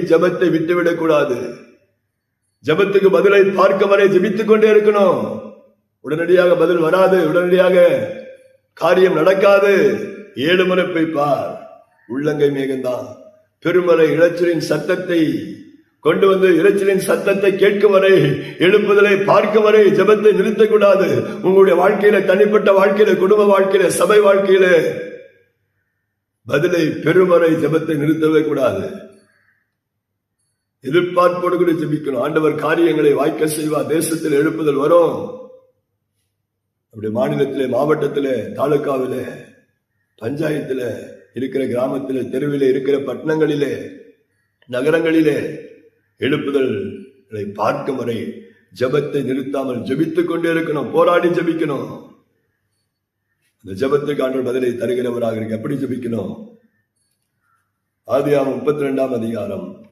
ஜபத்தை விட்டுவிடக் கூடாது ஜபத்துக்கு பதிலை பார்க்க வரை ஜபித்துக் கொண்டே இருக்கணும். உடனடியாக பதில் வராது. உடனடியாக காரியம் நடக்காது. ஏழு முறை போய் பார். உள்ளங்கை மேகந்தான் பெருமறை இளைச்சலின் சத்தத்தை கொண்டு வந்து இளைச்சலின் சத்தத்தை கேட்கும் வரை எழுப்புதலை பார்க்கும் வரை ஜெபத்தை நிறுத்தக்கூடாது. உங்களுடைய வாழ்க்கையில தனிப்பட்ட வாழ்க்கையில குடும்ப வாழ்க்கையில சபை வாழ்க்கையில பதிலை பெருமறை ஜெபத்தை நிறுத்தவே கூடாது. எதிர்பார்ப்போடு கூட ஜெபிக்கணும். ஆண்டவர் காரியங்களை வாய்க்க செய்வா தேசத்தில் எழுப்புதல் வரும். அப்படி மாநிலத்திலே மாவட்டத்திலே தாலுகாவிலே பஞ்சாயத்தில் இருக்கிற கிராமத்திலே தெருவில் இருக்கிற பட்டணங்களிலே நகரங்களிலே எழுப்புதல்களை பார்க்கும் வரை ஜெபத்தை நிறுத்தாமல் ஜபித்துக் கொண்டே இருக்கணும். போராடி ஜெபிக்கணும். அந்த ஜபத்துக்கு ஆண்டவர் பதிலை தருகிறவராக இருக்கு. எப்படி ஜபிக்கணும்? ஆதியாம் முப்பத்தி ரெண்டாம் அதிகாரம்.